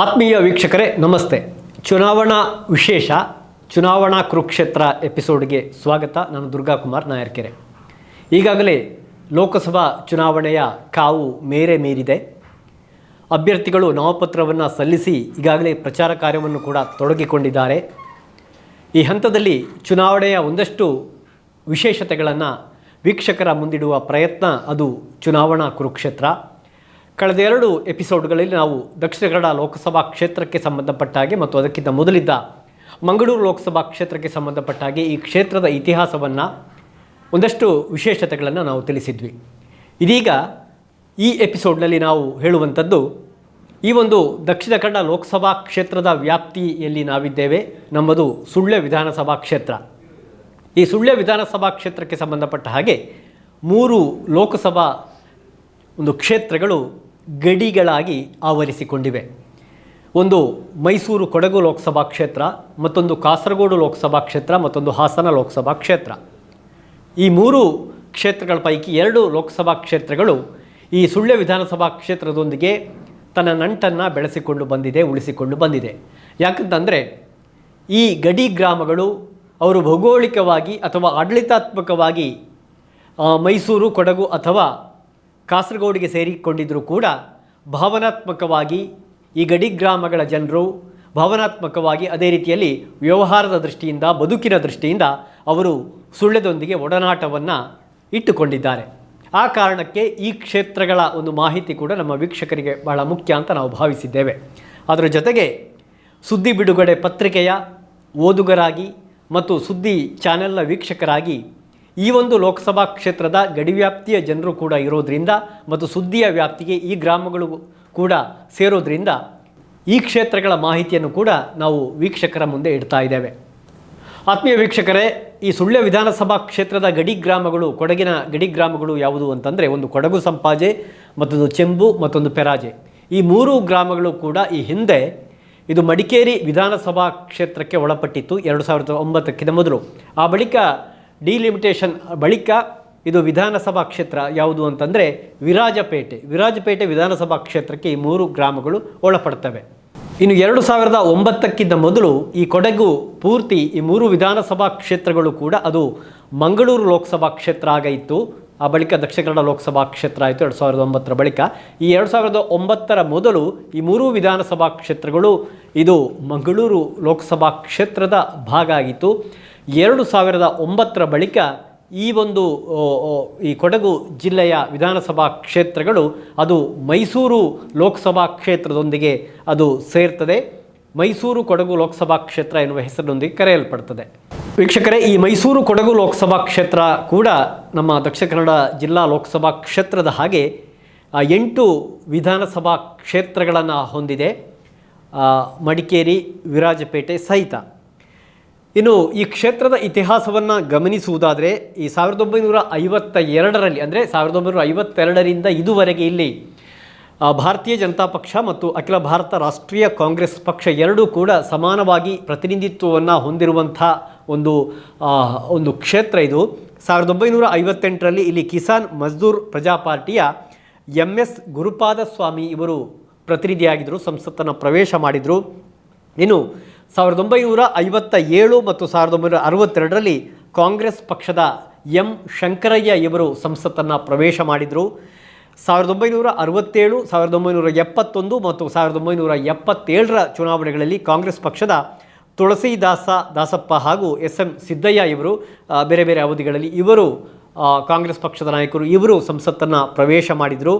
ಆತ್ಮೀಯ ವೀಕ್ಷಕರೇ, ನಮಸ್ತೆ. ಚುನಾವಣಾ ವಿಶೇಷ, ಚುನಾವಣಾ ಕುರುಕ್ಷೇತ್ರ ಎಪಿಸೋಡ್ಗೆ ಸ್ವಾಗತ. ನಾನು ದುರ್ಗಾ ಕುಮಾರ್ ನಾಯರ್ಕೆರೆ. ಈಗಾಗಲೇ ಲೋಕಸಭಾ ಚುನಾವಣೆಯ ಕಾವು ಮೇರೆ ಮೀರಿದೆ. ಅಭ್ಯರ್ಥಿಗಳು ನಾಮಪತ್ರವನ್ನು ಸಲ್ಲಿಸಿ ಈಗಾಗಲೇ ಪ್ರಚಾರ ಕಾರ್ಯವನ್ನು ಕೂಡ ತೊಡಗಿಕೊಂಡಿದ್ದಾರೆ. ಈ ಹಂತದಲ್ಲಿ ಚುನಾವಣೆಯ ಒಂದಷ್ಟು ವಿಶೇಷತೆಗಳನ್ನು ವೀಕ್ಷಕರ ಮುಂದಿಡುವ ಪ್ರಯತ್ನ ಅದು ಚುನಾವಣಾ ಕುರುಕ್ಷೇತ್ರ. ಕಳೆದ ಎರಡು ಎಪಿಸೋಡ್ಗಳಲ್ಲಿ ನಾವು ದಕ್ಷಿಣ ಕನ್ನಡ ಲೋಕಸಭಾ ಕ್ಷೇತ್ರಕ್ಕೆ ಸಂಬಂಧಪಟ್ಟ ಹಾಗೆ ಮತ್ತು ಅದಕ್ಕಿಂತ ಮೊದಲಿದ್ದ ಮಂಗಳೂರು ಲೋಕಸಭಾ ಕ್ಷೇತ್ರಕ್ಕೆ ಸಂಬಂಧಪಟ್ಟ ಹಾಗೆ ಈ ಕ್ಷೇತ್ರದ ಇತಿಹಾಸವನ್ನು ಒಂದಷ್ಟು ವಿಶೇಷತೆಗಳನ್ನು ನಾವು ತಿಳಿಸಿದ್ವಿ. ಇದೀಗ ಈ ಎಪಿಸೋಡ್ನಲ್ಲಿ ನಾವು ಹೇಳುವಂಥದ್ದು, ಈ ಒಂದು ದಕ್ಷಿಣ ಕನ್ನಡ ಲೋಕಸಭಾ ಕ್ಷೇತ್ರದ ವ್ಯಾಪ್ತಿಯಲ್ಲಿ ನಾವಿದ್ದೇವೆ, ನಮ್ಮದು ಸುಳ್ಯ ವಿಧಾನಸಭಾ ಕ್ಷೇತ್ರ. ಈ ಸುಳ್ಯ ವಿಧಾನಸಭಾ ಕ್ಷೇತ್ರಕ್ಕೆ ಸಂಬಂಧಪಟ್ಟ ಹಾಗೆ ಮೂರು ಲೋಕಸಭಾ ಒಂದು ಕ್ಷೇತ್ರಗಳು ಗಡಿಗಳಾಗಿ ಆವರಿಸಿಕೊಂಡಿವೆ. ಒಂದು ಮೈಸೂರು ಕೊಡಗು ಲೋಕಸಭಾ ಕ್ಷೇತ್ರ, ಮತ್ತೊಂದು ಕಾಸರಗೋಡು ಲೋಕಸಭಾ ಕ್ಷೇತ್ರ, ಮತ್ತೊಂದು ಹಾಸನ ಲೋಕಸಭಾ ಕ್ಷೇತ್ರ. ಈ ಮೂರು ಕ್ಷೇತ್ರಗಳ ಪೈಕಿ ಎರಡು ಲೋಕಸಭಾ ಕ್ಷೇತ್ರಗಳು ಈ ಸುಳ್ಯ ವಿಧಾನಸಭಾ ಕ್ಷೇತ್ರದೊಂದಿಗೆ ತನ್ನ ನಂಟನ್ನು ಬೆಳೆಸಿಕೊಂಡು ಬಂದಿದೆ, ಉಳಿಸಿಕೊಂಡು ಬಂದಿದೆ. ಯಾಕಂತಂದರೆ ಈ ಗಡಿ ಗ್ರಾಮಗಳು ಅವರು ಭೌಗೋಳಿಕವಾಗಿ ಅಥವಾ ಆಡಳಿತಾತ್ಮಕವಾಗಿ ಮೈಸೂರು, ಕೊಡಗು ಅಥವಾ ಕಾಸರಗೋಡಿಗೆ ಸೇರಿಕೊಂಡಿದ್ದರೂ ಕೂಡ ಭಾವನಾತ್ಮಕವಾಗಿ ಈ ಗಡಿ ಗ್ರಾಮಗಳ ಜನರು ಭಾವನಾತ್ಮಕವಾಗಿ ಅದೇ ರೀತಿಯಲ್ಲಿ ವ್ಯವಹಾರದ ದೃಷ್ಟಿಯಿಂದ, ಬದುಕಿನ ದೃಷ್ಟಿಯಿಂದ ಅವರು ಸುಳ್ಳೆದೊಂದಿಗೆ ಒಡನಾಟವನ್ನು ಇಟ್ಟುಕೊಂಡಿದ್ದಾರೆ. ಆ ಕಾರಣಕ್ಕೆ ಈ ಕ್ಷೇತ್ರಗಳ ಒಂದು ಮಾಹಿತಿ ಕೂಡ ನಮ್ಮ ವೀಕ್ಷಕರಿಗೆ ಬಹಳ ಮುಖ್ಯ ಅಂತ ನಾವು ಭಾವಿಸಿದ್ದೇವೆ. ಅದರ ಜೊತೆಗೆ ಸುದ್ದಿ ಬಿಡುಗಡೆ ಪತ್ರಿಕೆಯ ಓದುಗರಾಗಿ ಮತ್ತು ಸುದ್ದಿ ಚಾನೆಲ್ನ ವೀಕ್ಷಕರಾಗಿ ಈ ಒಂದು ಲೋಕಸಭಾ ಕ್ಷೇತ್ರದ ಗಡಿವ್ಯಾಪ್ತಿಯ ಜನರು ಕೂಡ ಇರೋದ್ರಿಂದ ಮತ್ತು ಸುದ್ದಿಯ ವ್ಯಾಪ್ತಿಗೆ ಈ ಗ್ರಾಮಗಳು ಕೂಡ ಸೇರೋದ್ರಿಂದ ಈ ಕ್ಷೇತ್ರಗಳ ಮಾಹಿತಿಯನ್ನು ಕೂಡ ನಾವು ವೀಕ್ಷಕರ ಮುಂದೆ ಇಡ್ತಾ ಇದ್ದೇವೆ. ಆತ್ಮೀಯ ವೀಕ್ಷಕರೇ, ಈ ಸುಳ್ಯ ವಿಧಾನಸಭಾ ಕ್ಷೇತ್ರದ ಗಡಿ ಗ್ರಾಮಗಳು, ಕೊಡಗಿನ ಗಡಿ ಗ್ರಾಮಗಳು ಯಾವುದು ಅಂತಂದರೆ ಒಂದು ಕೊಡಗು ಸಂಪಾಜೆ, ಮತ್ತೊಂದು ಚೆಂಬು, ಮತ್ತೊಂದು ಪೆರಾಜೆ. ಈ ಮೂರು ಗ್ರಾಮಗಳು ಕೂಡ ಈ ಹಿಂದೆ ಇದು ಮಡಿಕೇರಿ ವಿಧಾನಸಭಾ ಕ್ಷೇತ್ರಕ್ಕೆ ಒಳಪಟ್ಟಿತ್ತು ಎರಡು ಸಾವಿರದ ಒಂಬತ್ತಕ್ಕಿಂತ ಮೊದಲು. ಆ ಬಳಿಕ ಡಿಲಿಮಿಟೇಷನ್ ಬಳಿಕ ಇದು ವಿಧಾನಸಭಾ ಕ್ಷೇತ್ರ ಯಾವುದು ಅಂತಂದರೆ ವಿರಾಜಪೇಟೆ. ವಿರಾಜಪೇಟೆ ವಿಧಾನಸಭಾ ಕ್ಷೇತ್ರಕ್ಕೆ ಈ ಮೂರು ಗ್ರಾಮಗಳು ಒಳಪಡ್ತವೆ. ಇನ್ನು ಎರಡು ಸಾವಿರದ ಒಂಬತ್ತಕ್ಕಿಂತ ಮೊದಲು ಈ ಕೊಡಗು ಪೂರ್ತಿ ಈ ಮೂರು ವಿಧಾನಸಭಾ ಕ್ಷೇತ್ರಗಳು ಕೂಡ ಅದು ಮಂಗಳೂರು ಲೋಕಸಭಾ ಕ್ಷೇತ್ರ ಆಗ ಇತ್ತು. ಆ ಬಳಿಕ ದಕ್ಷಿಣ ಕನ್ನಡ ಲೋಕಸಭಾ ಕ್ಷೇತ್ರ ಆಯಿತು ಎರಡು ಸಾವಿರದ ಒಂಬತ್ತರ ಬಳಿಕ. ಈ ಎರಡು ಸಾವಿರದ ಒಂಬತ್ತರ ಮೊದಲು ಈ ಮೂರು ವಿಧಾನಸಭಾ ಕ್ಷೇತ್ರಗಳು ಇದು ಮಂಗಳೂರು ಲೋಕಸಭಾ ಕ್ಷೇತ್ರದ ಭಾಗ ಆಗಿತ್ತು. ಎರಡು ಸಾವಿರದ ಒಂಬತ್ತರ ಬಳಿಕ ಈ ಒಂದು ಈ ಕೊಡಗು ಜಿಲ್ಲೆಯ ವಿಧಾನಸಭಾ ಕ್ಷೇತ್ರಗಳು, ಅದು ಮೈಸೂರು ಲೋಕಸಭಾ ಕ್ಷೇತ್ರದೊಂದಿಗೆ ಅದು ಸೇರ್ತದೆ. ಮೈಸೂರು ಕೊಡಗು ಲೋಕಸಭಾ ಕ್ಷೇತ್ರ ಎನ್ನುವ ಹೆಸರಿನೊಂದಿಗೆ ಕರೆಯಲ್ಪಡ್ತದೆ. ವೀಕ್ಷಕರೇ, ಈ ಮೈಸೂರು ಕೊಡಗು ಲೋಕಸಭಾ ಕ್ಷೇತ್ರ ಕೂಡ ನಮ್ಮ ದಕ್ಷಿಣ ಕನ್ನಡ ಜಿಲ್ಲಾ ಲೋಕಸಭಾ ಕ್ಷೇತ್ರದ ಹಾಗೆ ಎಂಟು ವಿಧಾನಸಭಾ ಕ್ಷೇತ್ರಗಳನ್ನು ಹೊಂದಿದೆ. ಮಡಿಕೇರಿ, ವಿರಾಜಪೇಟೆ ಸಹಿತ. ಇನ್ನು ಈ ಕ್ಷೇತ್ರದ ಇತಿಹಾಸವನ್ನು ಗಮನಿಸುವುದಾದರೆ ಈ ಸಾವಿರದ ಒಂಬೈನೂರ ಐವತ್ತ ಎರಡರಲ್ಲಿ, ಅಂದರೆ ಸಾವಿರದ ಒಂಬೈನೂರ ಐವತ್ತೆರಡರಿಂದ ಇದುವರೆಗೆ ಇಲ್ಲಿ ಭಾರತೀಯ ಜನತಾ ಪಕ್ಷ ಮತ್ತು ಅಖಿಲ ಭಾರತ ರಾಷ್ಟ್ರೀಯ ಕಾಂಗ್ರೆಸ್ ಪಕ್ಷ ಎರಡೂ ಕೂಡ ಸಮಾನವಾಗಿ ಪ್ರತಿನಿಧಿತ್ವವನ್ನು ಹೊಂದಿರುವಂಥ ಒಂದು ಒಂದು ಕ್ಷೇತ್ರ ಇದು. ಸಾವಿರದ ಒಂಬೈನೂರ ಐವತ್ತೆಂಟರಲ್ಲಿ ಇಲ್ಲಿ ಕಿಸಾನ್ ಮಜ್ದೂರ್ ಪ್ರಜಾ ಪಾರ್ಟಿಯ ಎಂ ಎಸ್ ಗುರುಪಾದ ಸ್ವಾಮಿ ಇವರು ಪ್ರತಿನಿಧಿಯಾಗಿದ್ದರು, ಸಂಸತ್ತನ್ನು ಪ್ರವೇಶ ಮಾಡಿದರು. ಇನ್ನು ಸಾವಿರದ ಒಂಬೈನೂರ ಐವತ್ತ ಏಳು ಮತ್ತು ಸಾವಿರದ ಒಂಬೈನೂರ ಅರವತ್ತೆರಡರಲ್ಲಿ ಕಾಂಗ್ರೆಸ್ ಪಕ್ಷದ ಎಂ ಶಂಕರಯ್ಯ ಇವರು ಸಂಸತ್ತನ್ನು ಪ್ರವೇಶ ಮಾಡಿದರು. ಸಾವಿರದ ಒಂಬೈನೂರ ಅರವತ್ತೇಳು, ಸಾವಿರದ ಒಂಬೈನೂರ ಎಪ್ಪತ್ತೊಂದು ಮತ್ತು ಸಾವಿರದ ಒಂಬೈನೂರ ಎಪ್ಪತ್ತೇಳರ ಚುನಾವಣೆಗಳಲ್ಲಿ ಕಾಂಗ್ರೆಸ್ ಪಕ್ಷದ ತುಳಸಿದಾಸ ದಾಸಪ್ಪ ಹಾಗೂ ಎಸ್ ಎಂ ಸಿದ್ದಯ್ಯ ಇವರು ಬೇರೆ ಬೇರೆ ಅವಧಿಗಳಲ್ಲಿ ಇವರು ಕಾಂಗ್ರೆಸ್ ಪಕ್ಷದ ನಾಯಕರು ಇವರು ಸಂಸತ್ತನ್ನು ಪ್ರವೇಶ ಮಾಡಿದರು.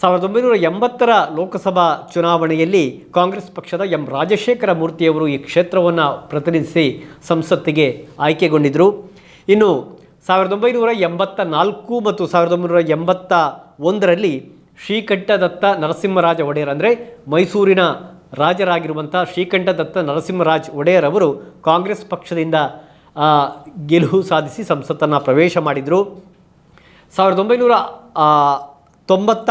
ಸಾವಿರದ ಒಂಬೈನೂರ ಎಂಬತ್ತರ ಲೋಕಸಭಾ ಚುನಾವಣೆಯಲ್ಲಿ ಕಾಂಗ್ರೆಸ್ ಪಕ್ಷದ ಎಂ ರಾಜಶೇಖರ ಮೂರ್ತಿಯವರು ಈ ಕ್ಷೇತ್ರವನ್ನು ಪ್ರತಿನಿಧಿಸಿ ಸಂಸತ್ತಿಗೆ ಆಯ್ಕೆಗೊಂಡಿದ್ದರು ಇನ್ನು ಸಾವಿರದ ಒಂಬೈನೂರ ಎಂಬತ್ತ ನಾಲ್ಕು ಮತ್ತು ಸಾವಿರದ ಒಂಬೈನೂರ ಎಂಬತ್ತ ಒಂದರಲ್ಲಿ ಶ್ರೀಕಂಠದತ್ತ ನರಸಿಂಹರಾಜ ಒಡೆಯರ್ ಅಂದರೆ ಮೈಸೂರಿನ ರಾಜರಾಗಿರುವಂಥ ಶ್ರೀಕಂಠದತ್ತ ನರಸಿಂಹರಾಜ್ ಒಡೆಯರ್ ಅವರು ಕಾಂಗ್ರೆಸ್ ಪಕ್ಷದಿಂದ ಗೆಲುವು ಸಾಧಿಸಿ ಸಂಸತ್ತನ್ನು ಪ್ರವೇಶ ಮಾಡಿದರು. ಸಾವಿರದ ಒಂಬೈನೂರ ತೊಂಬತ್ತ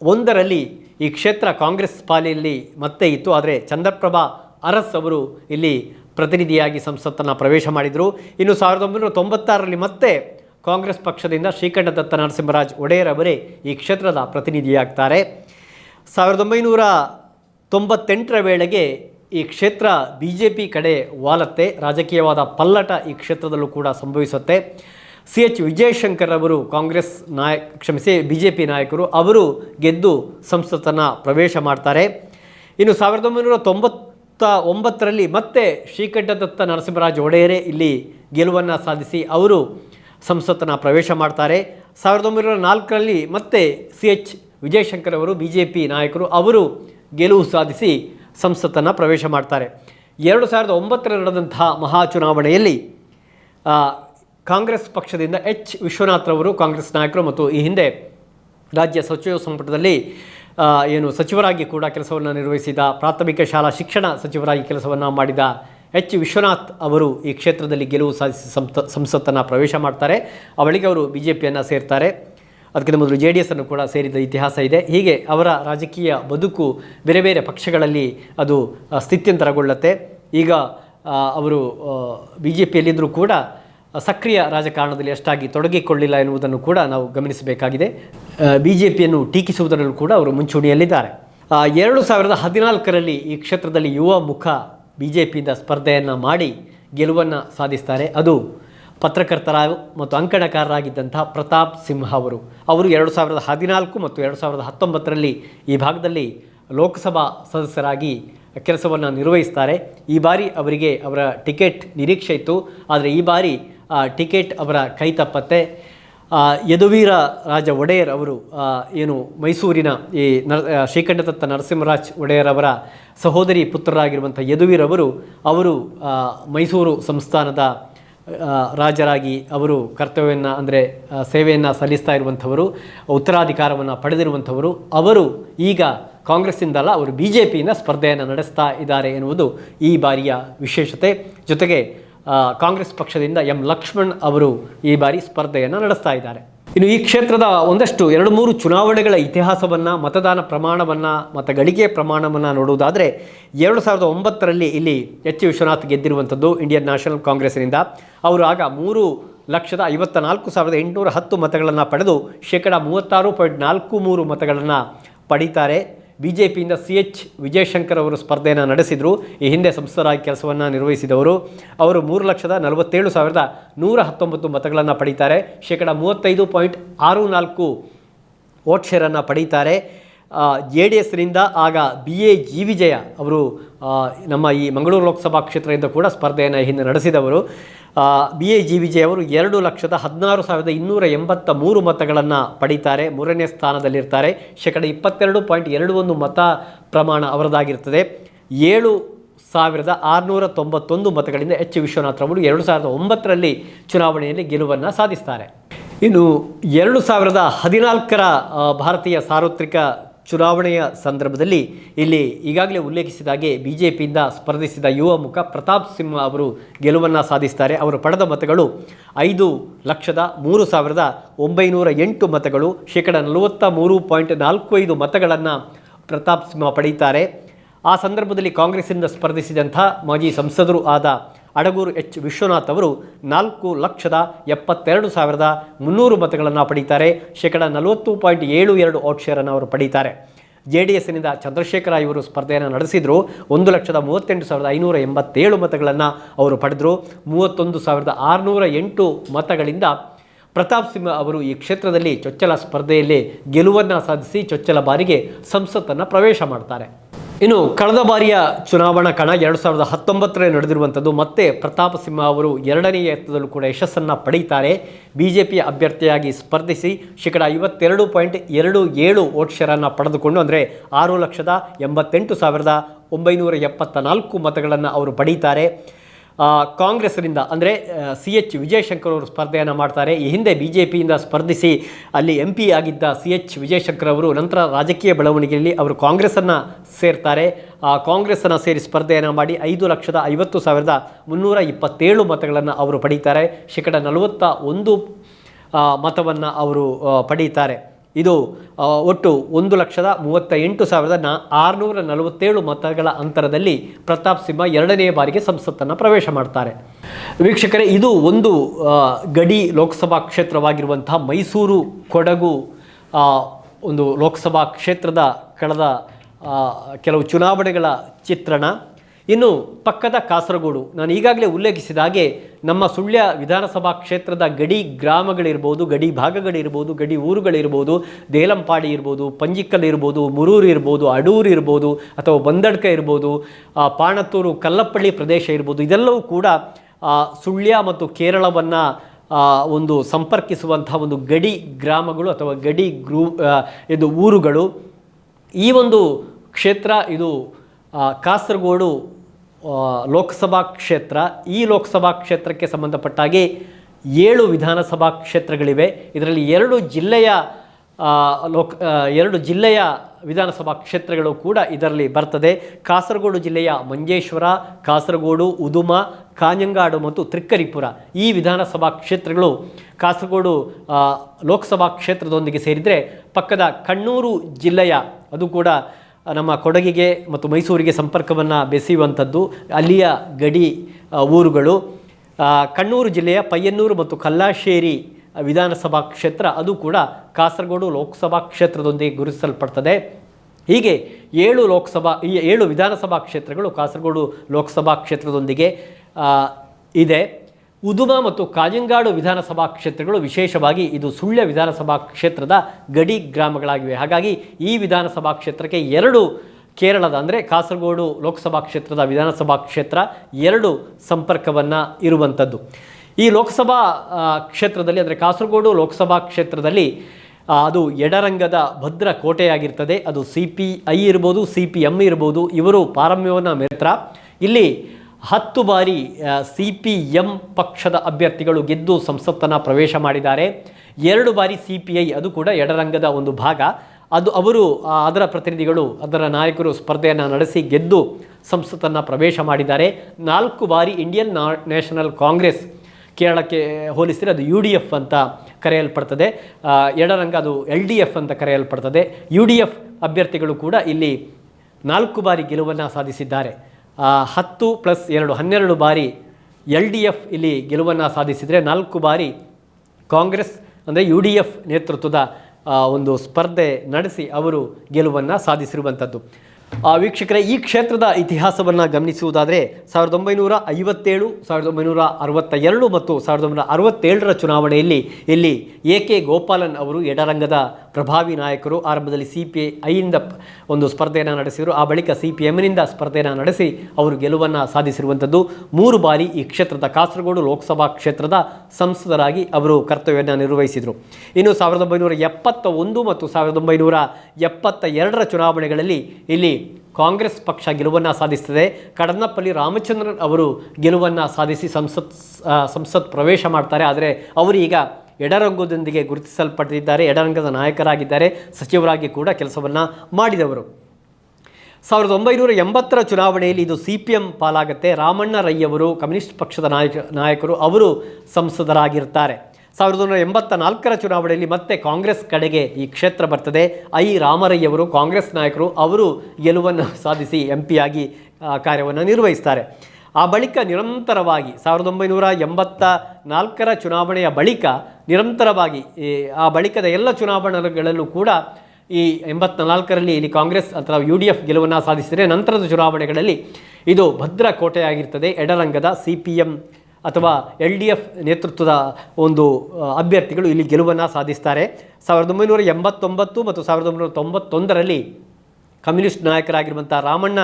ಒಂದರಲ್ಲಿ ಈ ಕ್ಷೇತ್ರ ಕಾಂಗ್ರೆಸ್ ಪಾಲಿಯಲ್ಲಿ ಮತ್ತೆ ಇತ್ತು, ಆದರೆ ಚಂದ್ರಪ್ರಭಾ ಅರಸ್ ಅವರು ಇಲ್ಲಿ ಪ್ರತಿನಿಧಿಯಾಗಿ ಸಂಸತ್ತನ್ನು ಪ್ರವೇಶ ಮಾಡಿದರು. ಇನ್ನು ಸಾವಿರದ ಒಂಬೈನೂರ ತೊಂಬತ್ತಾರರಲ್ಲಿ ಮತ್ತೆ ಕಾಂಗ್ರೆಸ್ ಪಕ್ಷದಿಂದ ಶ್ರೀಕಂಠದತ್ತ ನರಸಿಂಹರಾಜ್ ಒಡೆಯರ್ ಅವರೇ ಈ ಕ್ಷೇತ್ರದ ಪ್ರತಿನಿಧಿಯಾಗ್ತಾರೆ. ಸಾವಿರದ ಒಂಬೈನೂರ ತೊಂಬತ್ತೆಂಟರ ವೇಳೆಗೆ ಈ ಕ್ಷೇತ್ರ ಬಿ ಕಡೆ ವಾಲತ್ತೆ, ರಾಜಕೀಯವಾದ ಪಲ್ಲಟ ಈ ಕ್ಷೇತ್ರದಲ್ಲೂ ಕೂಡ ಸಂಭವಿಸುತ್ತೆ. ಸಿ ಎಚ್ ವಿಜಯಶಂಕರ್ ಅವರು ಕಾಂಗ್ರೆಸ್ ನಾಯಕ, ಕ್ಷಮಿಸಿ ಬಿ ಜೆ ಪಿ ನಾಯಕರು ಅವರು ಗೆದ್ದು ಸಂಸತ್ತನ್ನು ಪ್ರವೇಶ ಮಾಡ್ತಾರೆ. ಇನ್ನು ಸಾವಿರದ ಒಂಬೈನೂರ ತೊಂಬತ್ತ ಒಂಬತ್ತರಲ್ಲಿ ಮತ್ತೆ ಶ್ರೀಕಂಠದತ್ತ ನರಸಿಂಹರಾಜ ಒಡೆಯರೇ ಇಲ್ಲಿ ಗೆಲುವನ್ನು ಸಾಧಿಸಿ ಅವರು ಸಂಸತ್ತನ್ನು ಪ್ರವೇಶ ಮಾಡ್ತಾರೆ. ಸಾವಿರದ ಒಂಬೈನೂರ ನಾಲ್ಕರಲ್ಲಿ ಮತ್ತೆ ಸಿ ಎಚ್ ವಿಜಯಶಂಕರ್ ಅವರು ಬಿ ಜೆ ಪಿ ನಾಯಕರು ಅವರು ಗೆಲುವು ಸಾಧಿಸಿ ಸಂಸತ್ತನ್ನು ಪ್ರವೇಶ ಮಾಡ್ತಾರೆ. ಎರಡು ಸಾವಿರದ ಒಂಬತ್ತರಲ್ಲಿ ನಡೆದಂತಹ ಮಹಾ ಚುನಾವಣೆಯಲ್ಲಿ ಕಾಂಗ್ರೆಸ್ ಪಕ್ಷದಿಂದ ಎಚ್. ವಿಶ್ವನಾಥ್ರವರು ಕಾಂಗ್ರೆಸ್ ನಾಯಕರು ಮತ್ತು ಈ ಹಿಂದೆ ರಾಜ್ಯ ಸಚಿವ ಸಂಪುಟದಲ್ಲಿ ಏನು ಸಚಿವರಾಗಿ ಕೂಡ ಕೆಲಸವನ್ನು ನಿರ್ವಹಿಸಿದ, ಪ್ರಾಥಮಿಕ ಶಾಲಾ ಶಿಕ್ಷಣ ಸಚಿವರಾಗಿ ಕೆಲಸವನ್ನು ಮಾಡಿದ ಎಚ್. ವಿಶ್ವನಾಥ್ ಅವರು ಈ ಕ್ಷೇತ್ರದಲ್ಲಿ ಗೆಲುವು ಸಾಧಿಸಿ ಸಂಸ ಸಂಸತ್ತನ್ನು ಪ್ರವೇಶ ಮಾಡ್ತಾರೆ. ಅವಳಿಗೆ ಅವರು ಬಿ ಜೆ ಪಿಯನ್ನು ಸೇರ್ತಾರೆ. ಅದಕ್ಕಿಂತ ಮೊದಲು ಜೆ ಡಿ ಎಸ್ ಅನ್ನು ಕೂಡ ಸೇರಿದ ಇತಿಹಾಸ ಇದೆ. ಹೀಗೆ ಅವರ ರಾಜಕೀಯ ಬದುಕು ಬೇರೆ ಬೇರೆ ಪಕ್ಷಗಳಲ್ಲಿ ಅದು ಸ್ಥಿತ್ಯಂತರಗೊಳ್ಳುತ್ತೆ. ಈಗ ಅವರು ಬಿ ಜೆ ಪಿಯಲ್ಲಿದ್ದರೂ ಕೂಡ ಸಕ್ರಿಯ ರಾಜಕಾರಣದಲ್ಲಿ ಅಷ್ಟಾಗಿ ತೊಡಗಿಕೊಳ್ಳಿಲ್ಲ ಎನ್ನುವುದನ್ನು ಕೂಡ ನಾವು ಗಮನಿಸಬೇಕಾಗಿದೆ. ಬಿ ಜೆ ಪಿಯನ್ನು ಟೀಕಿಸುವುದರಲ್ಲೂ ಕೂಡ ಅವರು ಮುಂಚೂಣಿಯಲ್ಲಿದ್ದಾರೆ. ಎರಡು ಸಾವಿರದ ಹದಿನಾಲ್ಕರಲ್ಲಿ ಈ ಕ್ಷೇತ್ರದಲ್ಲಿ ಯುವ ಮುಖ ಬಿ ಜೆ ಪಿಯಿಂದ ಸ್ಪರ್ಧೆಯನ್ನು ಮಾಡಿ ಗೆಲುವನ್ನು ಸಾಧಿಸ್ತಾರೆ. ಅದು ಪತ್ರಕರ್ತರ ಮತ್ತು ಅಂಕಣಕಾರರಾಗಿದ್ದಂಥ ಪ್ರತಾಪ್ ಸಿಂಹ ಅವರು. ಅವರು ಎರಡು ಸಾವಿರದ ಹದಿನಾಲ್ಕು ಮತ್ತು ಎರಡು ಸಾವಿರದ ಹತ್ತೊಂಬತ್ತರಲ್ಲಿ ಈ ಭಾಗದಲ್ಲಿ ಲೋಕಸಭಾ ಸದಸ್ಯರಾಗಿ ಕೆಲಸವನ್ನು ನಿರ್ವಹಿಸ್ತಾರೆ. ಈ ಬಾರಿ ಅವರಿಗೆ ಅವರ ಟಿಕೆಟ್ ನಿರೀಕ್ಷೆ ಇತ್ತು. ಆದರೆ ಈ ಬಾರಿ ಟಿಕೆಟ್ ಅವರ ಕೈ ತಪ್ಪತ್ತೆ. ಯದುವೀರ ರಾಜ ಒಡೆಯರ್ ಅವರು ಏನು ಮೈಸೂರಿನ ಈ ನರ ಶ್ರೀಕಂಠದತ್ತ ನರಸಿಂಹರಾಜ್ ಒಡೆಯರ್ ಅವರ ಸಹೋದರಿ ಪುತ್ರರಾಗಿರುವಂಥ ಯದುವೀರ್ ಅವರು ಮೈಸೂರು ಸಂಸ್ಥಾನದ ರಾಜರಾಗಿ ಅವರು ಕರ್ತವ್ಯವನ್ನು ಅಂದರೆ ಸೇವೆಯನ್ನು ಸಲ್ಲಿಸ್ತಾ ಇರುವಂಥವರು, ಉತ್ತರಾಧಿಕಾರವನ್ನು ಪಡೆದಿರುವಂಥವರು, ಅವರು ಈಗ ಕಾಂಗ್ರೆಸ್ಸಿಂದಲ್ಲ, ಅವರು ಬಿ ಜೆ ಪಿಯಿಂದ ಸ್ಪರ್ಧೆಯನ್ನು ನಡೆಸ್ತಾ ಇದ್ದಾರೆ ಎನ್ನುವುದು ಈ ಬಾರಿಯ ವಿಶೇಷತೆ. ಜೊತೆಗೆ ಕಾಂಗ್ರೆಸ್ ಪಕ್ಷದಿಂದ ಎಂ ಲಕ್ಷ್ಮಣ್ ಅವರು ಈ ಬಾರಿ ಸ್ಪರ್ಧೆಯನ್ನು ನಡೆಸ್ತಾ ಇದ್ದಾರೆ. ಇನ್ನು ಈ ಕ್ಷೇತ್ರದ ಒಂದಷ್ಟು, ಎರಡು ಮೂರು ಚುನಾವಣೆಗಳ ಇತಿಹಾಸವನ್ನು, ಮತದಾನ ಪ್ರಮಾಣವನ್ನು, ಮತ ಗಳಿಕೆ ಪ್ರಮಾಣವನ್ನು ನೋಡುವುದಾದರೆ, ಎರಡು ಸಾವಿರದ ಒಂಬತ್ತರಲ್ಲಿ ಇಲ್ಲಿ ಎಚ್ ವಿಶ್ವನಾಥ್ ಗೆದ್ದಿರುವಂಥದ್ದು ಇಂಡಿಯನ್ ನ್ಯಾಷನಲ್ ಕಾಂಗ್ರೆಸ್ನಿಂದ ಅವರು ಆಗ ಮೂರು ಲಕ್ಷದ ಐವತ್ತ ನಾಲ್ಕು ಸಾವಿರದ ಎಂಟುನೂರ ಹತ್ತು ಮತಗಳನ್ನು ಪಡೆದು ಶೇಕಡ ಮೂವತ್ತಾರು ಪಾಯಿಂಟ್ ನಾಲ್ಕು ಮೂರು ಮತಗಳನ್ನು ಪಡೀತಾರೆ. ಬಿ ಜೆ ಪಿಯಿಂದ ಸಿ ಎಚ್ ವಿಜಯಶಂಕರ್ ಅವರು ಸ್ಪರ್ಧೆಯನ್ನು ನಡೆಸಿದರು. ಈ ಹಿಂದೆ ಸಂಸದರಾಗಿ ಕೆಲಸವನ್ನು ನಿರ್ವಹಿಸಿದವರು. ಅವರು ಮೂರು ಲಕ್ಷದ ನಲವತ್ತೇಳು ಸಾವಿರದ ನೂರ ಹತ್ತೊಂಬತ್ತು ಮತಗಳನ್ನು ಪಡೀತಾರೆ. ಶೇಕಡ ಮೂವತ್ತೈದು ಪಾಯಿಂಟ್ ಆರು ನಾಲ್ಕು ವೋಟ್ ಶೇರನ್ನು ಪಡೀತಾರೆ. ಜೆ ಡಿ ಎಸ್ನಿಂದ ಆಗ ಬಿ ಎ ಜಿ ವಿಜಯ ಅವರು ನಮ್ಮ ಈ ಮಂಗಳೂರು ಲೋಕಸಭಾ ಕ್ಷೇತ್ರದಿಂದ ಕೂಡ ಸ್ಪರ್ಧೆಯನ್ನು ಹಿಂದೆ ನಡೆಸಿದವರು. ಬಿ ಎ ಜಿ ವಿಜಯ ಅವರು ಎರಡು ಲಕ್ಷದ ಹದಿನಾರು ಸಾವಿರದ ಇನ್ನೂರ ಎಂಬತ್ತ ಮೂರು ಮತಗಳನ್ನು ಪಡೀತಾರೆ. ಮೂರನೇ ಸ್ಥಾನದಲ್ಲಿರ್ತಾರೆ. ಶೇಕಡ ಇಪ್ಪತ್ತೆರಡು ಪಾಯಿಂಟ್ ಎರಡು ಒಂದು ಮತ ಪ್ರಮಾಣ ಅವರದಾಗಿರ್ತದೆ. ಏಳು ಸಾವಿರದ ಆರುನೂರ ತೊಂಬತ್ತೊಂದು ಮತಗಳಿಂದ ಎಚ್ ವಿಶ್ವನಾಥ್ ಅವರು ಎರಡು ಸಾವಿರದ ಒಂಬತ್ತರಲ್ಲಿ ಚುನಾವಣೆಯಲ್ಲಿ ಗೆಲುವನ್ನು ಸಾಧಿಸ್ತಾರೆ. ಇನ್ನು ಎರಡು ಸಾವಿರದ ಹದಿನಾಲ್ಕರ ಭಾರತೀಯ ಸಾರ್ವತ್ರಿಕ ಚುನಾವಣೆಯ ಸಂದರ್ಭದಲ್ಲಿ ಇಲ್ಲಿ ಈಗಾಗಲೇ ಉಲ್ಲೇಖಿಸಿದ ಹಾಗೆ ಬಿ ಜೆ ಪಿಯಿಂದ ಸ್ಪರ್ಧಿಸಿದ ಯುವ ಮುಖ ಪ್ರತಾಪ್ ಸಿಂಹ ಅವರು ಗೆಲುವನ್ನು ಸಾಧಿಸ್ತಾರೆ. ಅವರು ಪಡೆದ ಮತಗಳು ಐದು ಲಕ್ಷದ ಮೂರು ಸಾವಿರದ ಒಂಬೈನೂರ ಎಂಟು ಮತಗಳು, ಶೇಕಡ ನಲವತ್ತ ಮೂರು ಪಾಯಿಂಟ್ ನಾಲ್ಕು ಐದು ಮತಗಳನ್ನು ಪ್ರತಾಪ್ ಸಿಂಹ ಪಡೆಯುತ್ತಾರೆ. ಆ ಸಂದರ್ಭದಲ್ಲಿ ಕಾಂಗ್ರೆಸ್ಸಿಂದ ಸ್ಪರ್ಧಿಸಿದಂಥ ಮಾಜಿ ಸಂಸದರು ಆದ ಅಡಗೂರು ಎಚ್. ವಿಶ್ವನಾಥ್ ಅವರು ನಾಲ್ಕು ಲಕ್ಷದ ಎಪ್ಪತ್ತೆರಡು ಸಾವಿರದ ಮುನ್ನೂರು ಮತಗಳನ್ನು ಪಡೀತಾರೆ. ಶೇಕಡ ನಲವತ್ತು ಪಾಯಿಂಟ್ ಏಳು ಎರಡು ಔಟ್ ಶೇರನ್ನು ಅವರು ಪಡೀತಾರೆ. ಜೆ ಡಿ ಎಸ್ನಿಂದ ಚಂದ್ರಶೇಖರ ಇವರು ಸ್ಪರ್ಧೆಯನ್ನು ನಡೆಸಿದರು. ಒಂದು ಲಕ್ಷದ ಮೂವತ್ತೆಂಟು ಸಾವಿರದ ಐನೂರ ಎಂಬತ್ತೇಳು ಮತಗಳನ್ನು ಅವರು ಪಡೆದರು. ಮೂವತ್ತೊಂದು ಸಾವಿರದ ಆರುನೂರ ಎಂಟು ಮತಗಳಿಂದ ಪ್ರತಾಪ್ ಸಿಂಹ ಅವರು ಈ ಕ್ಷೇತ್ರದಲ್ಲಿ ಚೊಚ್ಚಲ ಸ್ಪರ್ಧೆಯಲ್ಲಿ ಗೆಲುವನ್ನು ಸಾಧಿಸಿ ಚೊಚ್ಚಲ ಬಾರಿಗೆ ಸಂಸತ್ತನ್ನು ಪ್ರವೇಶ ಮಾಡ್ತಾರೆ. ಇನ್ನು ಕಳೆದ ಬಾರಿಯ ಚುನಾವಣಾ ಕಣ ಎರಡು ಸಾವಿರದ ಹತ್ತೊಂಬತ್ತರಲ್ಲಿ ನಡೆದಿರುವಂಥದ್ದು ಮತ್ತೆ ಪ್ರತಾಪ್ ಸಿಂಹ ಅವರು ಎರಡನೇ ಎತ್ತದಲ್ಲೂ ಕೂಡ ಯಶಸ್ಸನ್ನು ಪಡೀತಾರೆ. ಬಿ ಜೆ ಪಿ ಅಭ್ಯರ್ಥಿಯಾಗಿ ಸ್ಪರ್ಧಿಸಿ ಶೇಕಡ ಐವತ್ತೆರಡು ಪಾಯಿಂಟ್ ಎರಡು ಏಳು ವೋಟ್ ಶೇರನ್ನು ಪಡೆದುಕೊಂಡು ಅಂದರೆ ಆರು ಲಕ್ಷದ ಎಂಬತ್ತೆಂಟು ಸಾವಿರದ ಒಂಬೈನೂರ ಎಪ್ಪತ್ತ ನಾಲ್ಕು ಮತಗಳನ್ನು ಅವರು ಪಡೀತಾರೆ. ಆ, ಕಾಂಗ್ರೆಸ್ನಿಂದ ಅಂದರೆ ಸಿ ಎಚ್ ವಿಜಯಶಂಕರ್ ಅವರು ಸ್ಪರ್ಧೆಯನ್ನು ಮಾಡ್ತಾರೆ. ಈ ಹಿಂದೆ ಬಿ ಜೆ ಪಿಯಿಂದ ಸ್ಪರ್ಧಿಸಿ ಅಲ್ಲಿ ಎಂ ಪಿ ಆಗಿದ್ದ ಸಿ ಎಚ್ ವಿಜಯಶಂಕರ್ ಅವರು ನಂತರ ರಾಜಕೀಯ ಬೆಳವಣಿಗೆಯಲ್ಲಿ ಅವರು ಕಾಂಗ್ರೆಸ್ಸನ್ನು ಸೇರ್ತಾರೆ. ಆ ಕಾಂಗ್ರೆಸ್ಸನ್ನು ಸೇರಿ ಸ್ಪರ್ಧೆಯನ್ನು ಮಾಡಿ ಐದು ಲಕ್ಷದ ಐವತ್ತು ಸಾವಿರದ ಮುನ್ನೂರ ಇಪ್ಪತ್ತೇಳು ಮತಗಳನ್ನು ಅವರು ಪಡೀತಾರೆ. ಶೇಕಡ ನಲವತ್ತ ಒಂದು ಮತವನ್ನು ಅವರು ಪಡೀತಾರೆ. ಇದು ಒಟ್ಟು ಒಂದು ಲಕ್ಷದ ಮೂವತ್ತ ಎಂಟು ಸಾವಿರದ ನಾ, ಆರುನೂರ ನಲವತ್ತೇಳು ಮತಗಳ ಅಂತರದಲ್ಲಿ ಪ್ರತಾಪ್ ಸಿಂಹ ಎರಡನೇ ಬಾರಿಗೆ ಸಂಸತ್ತನ್ನು ಪ್ರವೇಶ ಮಾಡ್ತಾರೆ. ವೀಕ್ಷಕರೇ, ಇದು ಒಂದು ಗಡಿ ಲೋಕಸಭಾ ಕ್ಷೇತ್ರವಾಗಿರುವಂತಹ ಮೈಸೂರು, ಕೊಡಗು ಒಂದು ಲೋಕಸಭಾ ಕ್ಷೇತ್ರದ ಕಳೆದ ಕೆಲವು ಚುನಾವಣೆಗಳ ಚಿತ್ರಣ ಇನ್ನು ಪಕ್ಕದ ಕಾಸರಗೋಡು. ನಾನು ಈಗಾಗಲೇ ಉಲ್ಲೇಖಿಸಿದ ಹಾಗೆ ನಮ್ಮ ಸುಳ್ಯ ವಿಧಾನಸಭಾ ಕ್ಷೇತ್ರದ ಗಡಿ ಗ್ರಾಮಗಳಿರ್ಬೋದು, ಗಡಿ ಭಾಗಗಳಿರ್ಬೋದು, ಗಡಿ ಊರುಗಳಿರ್ಬೋದು, ದೇಲಂಪಾಡಿ ಇರ್ಬೋದು, ಪಂಜಿಕಲ್ ಇರ್ಬೋದು, ಮುರೂರು ಇರ್ಬೋದು, ಅಡೂರು ಇರ್ಬೋದು ಅಥವಾ ಬಂದಡ್ಕ ಇರ್ಬೋದು ಪಾಣತ್ತೂರು, ಕಲ್ಲಪ್ಪಳ್ಳಿ ಪ್ರದೇಶ ಇರ್ಬೋದು, ಇದೆಲ್ಲವೂ ಕೂಡ ಸುಳ್ಯ ಮತ್ತು ಕೇರಳವನ್ನು ಒಂದು ಸಂಪರ್ಕಿಸುವಂತಹ ಒಂದು ಗಡಿ ಗ್ರಾಮಗಳು ಅಥವಾ ಗಡಿ ಗ್ರೂ ಇದು ಊರುಗಳು. ಈ ಒಂದು ಕ್ಷೇತ್ರ ಇದು ಕಾಸರಗೋಡು ಲೋಕಸಭಾ ಕ್ಷೇತ್ರ, ಈ ಲೋಕಸಭಾ ಕ್ಷೇತ್ರಕ್ಕೆ ಸಂಬಂಧಪಟ್ಟಾಗಿ ಏಳು ವಿಧಾನಸಭಾ ಕ್ಷೇತ್ರಗಳಿವೆ. ಇದರಲ್ಲಿ ಎರಡು ಜಿಲ್ಲೆಯ ಲೋಕ ಎರಡು ಜಿಲ್ಲೆಯ ವಿಧಾನಸಭಾ ಕ್ಷೇತ್ರಗಳು ಕೂಡ ಇದರಲ್ಲಿ ಬರ್ತದೆ. ಕಾಸರಗೋಡು ಜಿಲ್ಲೆಯ ಮಂಜೇಶ್ವರ, ಕಾಸರಗೋಡು, ಉದುಮ ಕಾಂಜಂಗಾಡು ಮತ್ತು ತ್ರಿಕ್ಕರಿಪುರ ಈ ವಿಧಾನಸಭಾ ಕ್ಷೇತ್ರಗಳು ಕಾಸರಗೋಡು ಲೋಕಸಭಾ ಕ್ಷೇತ್ರದೊಂದಿಗೆ ಸೇರಿದರೆ ಪಕ್ಕದ ಕಣ್ಣೂರು ಜಿಲ್ಲೆಯ ಅದು ಕೂಡ ನಮ್ಮ ಕೊಡಗಿಗೆ ಮತ್ತು ಮೈಸೂರಿಗೆ ಸಂಪರ್ಕವನ್ನು ಬೆಸೆಯುವಂಥದ್ದು ಅಲ್ಲಿಯ ಗಡಿ ಊರುಗಳು. ಕಣ್ಣೂರು ಜಿಲ್ಲೆಯ ಪಯ್ಯನ್ನೂರು ಮತ್ತು ಕಲ್ಲಾಶೇರಿ ವಿಧಾನಸಭಾ ಕ್ಷೇತ್ರ ಅದು ಕೂಡ ಕಾಸರಗೋಡು ಲೋಕಸಭಾ ಕ್ಷೇತ್ರದೊಂದಿಗೆ ಗುರುತಿಸಲ್ಪಡ್ತದೆ. ಹೀಗೆ ಏಳು ಲೋಕಸಭಾ, ಈ ಏಳು ವಿಧಾನಸಭಾ ಕ್ಷೇತ್ರಗಳು ಕಾಸರಗೋಡು ಲೋಕಸಭಾ ಕ್ಷೇತ್ರದೊಂದಿಗೆ ಇದೆ. ಉದುಮ ಮತ್ತು ಕಾಜಂಗಾಡು ವಿಧಾನಸಭಾ ಕ್ಷೇತ್ರಗಳು ವಿಶೇಷವಾಗಿ ಇದು ಸುಳ್ಯ ವಿಧಾನಸಭಾ ಕ್ಷೇತ್ರದ ಗಡಿ ಗ್ರಾಮಗಳಾಗಿವೆ. ಹಾಗಾಗಿ ಈ ವಿಧಾನಸಭಾ ಕ್ಷೇತ್ರಕ್ಕೆ ಎರಡು ಕೇರಳದ ಅಂದರೆ ಕಾಸರಗೋಡು ಲೋಕಸಭಾ ಕ್ಷೇತ್ರದ ವಿಧಾನಸಭಾ ಕ್ಷೇತ್ರ ಎರಡು ಸಂಪರ್ಕವನ್ನು ಇರುವಂಥದ್ದು ಈ ಲೋಕಸಭಾ ಕ್ಷೇತ್ರದಲ್ಲಿ ಅಂದರೆ ಕಾಸರಗೋಡು ಲೋಕಸಭಾ ಕ್ಷೇತ್ರದಲ್ಲಿ ಅದು ಎಡರಂಗದ ಭದ್ರ ಕೋಟೆಯಾಗಿರ್ತದೆ. ಅದು ಸಿ ಪಿ ಐ ಇರ್ಬೋದು, ಸಿ ಪಿ ಎಂ ಇರ್ಬೋದು, ಇವರು ಪಾರಮ್ಯವನ್ನು ಮೆತ್ರ. ಇಲ್ಲಿ ಹತ್ತು ಬಾರಿ ಸಿ ಪಿ ಎಂ ಪಕ್ಷದ ಅಭ್ಯರ್ಥಿಗಳು ಗೆದ್ದು ಸಂಸತ್ತನ್ನು ಪ್ರವೇಶ ಮಾಡಿದ್ದಾರೆ. ಎರಡು ಬಾರಿ ಸಿ ಪಿ ಐ, ಅದು ಕೂಡ ಎಡರಂಗದ ಒಂದು ಭಾಗ. ಅದು ಅವರು ಅದರ ಪ್ರತಿನಿಧಿಗಳು, ಅದರ ನಾಯಕರು ಸ್ಪರ್ಧೆಯನ್ನು ನಡೆಸಿ ಗೆದ್ದು ಸಂಸತ್ತನ್ನು ಪ್ರವೇಶ ಮಾಡಿದ್ದಾರೆ. ನಾಲ್ಕು ಬಾರಿ ಇಂಡಿಯನ್ ನ್ಯಾಷನಲ್ ಕಾಂಗ್ರೆಸ್ ಕೇರಳಕ್ಕೆ ಹೋಲಿಸಿದರೆ ಅದು ಯು ಡಿ ಎಫ್ ಅಂತ ಕರೆಯಲ್ಪಡ್ತದೆ. ಎಡರಂಗ ಅದು ಎಲ್ ಡಿ ಎಫ್ ಅಂತ ಕರೆಯಲ್ಪಡ್ತದೆ. ಯು ಡಿ ಎಫ್ ಅಭ್ಯರ್ಥಿಗಳು ಕೂಡ ಇಲ್ಲಿ ನಾಲ್ಕು ಬಾರಿ ಗೆಲುವನ್ನು ಸಾಧಿಸಿದ್ದಾರೆ. ಹತ್ತು ಪ್ಲಸ್ ಎರಡು ಹನ್ನೆರಡು ಬಾರಿ ಎಲ್ ಡಿ ಎಫ್ ಇಲ್ಲಿ ಗೆಲುವನ್ನು ಸಾಧಿಸಿದರೆ ನಾಲ್ಕು ಬಾರಿ ಕಾಂಗ್ರೆಸ್ ಅಂದರೆ ಯು ಡಿ ಎಫ್ ನೇತೃತ್ವದ ಒಂದು ಸ್ಪರ್ಧೆ ನಡೆಸಿ ಅವರು ಗೆಲುವನ್ನು ಸಾಧಿಸಿರುವಂಥದ್ದು. ಆ, ವೀಕ್ಷಕರೇ ಈ ಕ್ಷೇತ್ರದ ಇತಿಹಾಸವನ್ನು ಗಮನಿಸುವುದಾದರೆ ಸಾವಿರದ ಒಂಬೈನೂರ ಐವತ್ತೇಳು ಸಾವಿರದ ಒಂಬೈನೂರ ಅರವತ್ತ ಎರಡು ಮತ್ತು ಸಾವಿರದ ಒಂಬೈನೂರ ಅರವತ್ತೇಳರ ಚುನಾವಣೆಯಲ್ಲಿ ಇಲ್ಲಿ ಎ ಕೆ ಗೋಪಾಲನ್ ಅವರು ಎಡರಂಗದ ಪ್ರಭಾವಿ ನಾಯಕರು ಆರಂಭದಲ್ಲಿ ಸಿ ಪಿ ಐಯಿಂದ ಒಂದು ಸ್ಪರ್ಧೆಯನ್ನು ನಡೆಸಿದರು. ಆ ಬಳಿಕ ಸಿ ಪಿ ಎಮ್ನಿಂದ ಸ್ಪರ್ಧೆಯನ್ನು ನಡೆಸಿ ಅವರು ಗೆಲುವನ್ನು ಸಾಧಿಸಿರುವಂಥದ್ದು ಮೂರು ಬಾರಿ ಈ ಕ್ಷೇತ್ರದ ಕಾಸರಗೋಡು ಲೋಕಸಭಾ ಕ್ಷೇತ್ರದ ಸಂಸದರಾಗಿ ಅವರು ಕರ್ತವ್ಯವನ್ನು ನಿರ್ವಹಿಸಿದರು. ಇನ್ನು ಸಾವಿರದ ಒಂಬೈನೂರ ಎಪ್ಪತ್ತ ಒಂದು ಮತ್ತು ಸಾವಿರದ ಒಂಬೈನೂರ ಎಪ್ಪತ್ತ ಎರಡರ ಚುನಾವಣೆಗಳಲ್ಲಿ ಇಲ್ಲಿ ಕಾಂಗ್ರೆಸ್ ಪಕ್ಷ ಗೆಲುವನ್ನು ಸಾಧಿಸುತ್ತದೆ ಕಡನ್ನಪಲ್ಲಿ ರಾಮಚಂದ್ರನ್ ಅವರು ಗೆಲುವನ್ನು ಸಾಧಿಸಿ ಸಂಸತ್ ಸಂಸತ್ ಪ್ರವೇಶ ಮಾಡ್ತಾರೆ. ಆದರೆ ಅವರು ಈಗ ಎಡರಂಗದೊಂದಿಗೆ ಗುರುತಿಸಲ್ಪಟ್ಟಿದ್ದಾರೆ. ಎಡರಂಗದ ನಾಯಕರಾಗಿದ್ದಾರೆ. ಸಚಿವರಾಗಿ ಕೂಡ ಕೆಲಸವನ್ನು ಮಾಡಿದವರು. ಸಾವಿರದ ಒಂಬೈನೂರ ಎಂಬತ್ತರ ಚುನಾವಣೆಯಲ್ಲಿ ಇದು ಸಿ ಪಿ ಎಂ ಪಾಲಾಗುತ್ತೆ. ರಾಮಣ್ಣ ರೈ ಕಮ್ಯುನಿಸ್ಟ್ ಪಕ್ಷದ ನಾಯಕ, ನಾಯಕರು ಅವರು ಸಂಸದರಾಗಿರ್ತಾರೆ. ಸಾವಿರದ ಒಂಬೈನೂರ ಎಂಬತ್ತ ನಾಲ್ಕರ ಚುನಾವಣೆಯಲ್ಲಿ ಮತ್ತೆ ಕಾಂಗ್ರೆಸ್ ಕಡೆಗೆ ಈ ಕ್ಷೇತ್ರ ಬರ್ತದೆ. ಐ. ರಾಮರಯ್ಯವರು, ಕಾಂಗ್ರೆಸ್ ನಾಯಕರು ಅವರು ಗೆಲುವನ್ನು ಸಾಧಿಸಿ ಎಂ ಪಿಯಾಗಿ ಕಾರ್ಯವನ್ನು ನಿರ್ವಹಿಸ್ತಾರೆ. ಆ ಬಳಿಕ ನಿರಂತರವಾಗಿ ಸಾವಿರದ ಒಂಬೈನೂರ ಎಂಬತ್ತ ನಾಲ್ಕರ ಚುನಾವಣೆಯ ಬಳಿಕ ನಿರಂತರವಾಗಿ ಆ ಬಳಿಕದ ಎಲ್ಲ ಚುನಾವಣೆಗಳಲ್ಲೂ ಕೂಡ ಈ ಎಂಬತ್ನಾಲ್ಕರಲ್ಲಿ ಇಲ್ಲಿ ಕಾಂಗ್ರೆಸ್ ಅಥವಾ ಯು ಡಿ ಎಫ್ ಗೆಲುವನ್ನು ಸಾಧಿಸಿದರೆ ನಂತರದ ಚುನಾವಣೆಗಳಲ್ಲಿ ಇದು ಭದ್ರ ಕೋಟೆಯಾಗಿರ್ತದೆ ಎಡರಂಗದ ಸಿ ಪಿ ಎಂ ಅಥವಾ ಎಲ್ ಡಿ ಎಫ್ ನೇತೃತ್ವದ ಒಂದು ಅಭ್ಯರ್ಥಿಗಳು ಇಲ್ಲಿ ಗೆಲುವನ್ನು ಸಾಧಿಸ್ತಾರೆ. ಸಾವಿರದ ಒಂಬೈನೂರ ಎಂಬತ್ತೊಂಬತ್ತು ಮತ್ತು ಸಾವಿರದ ಒಂಬೈನೂರ ತೊಂಬತ್ತೊಂದರಲ್ಲಿ ಕಮ್ಯುನಿಸ್ಟ್ ನಾಯಕರಾಗಿರುವಂಥ ರಾಮಣ್ಣ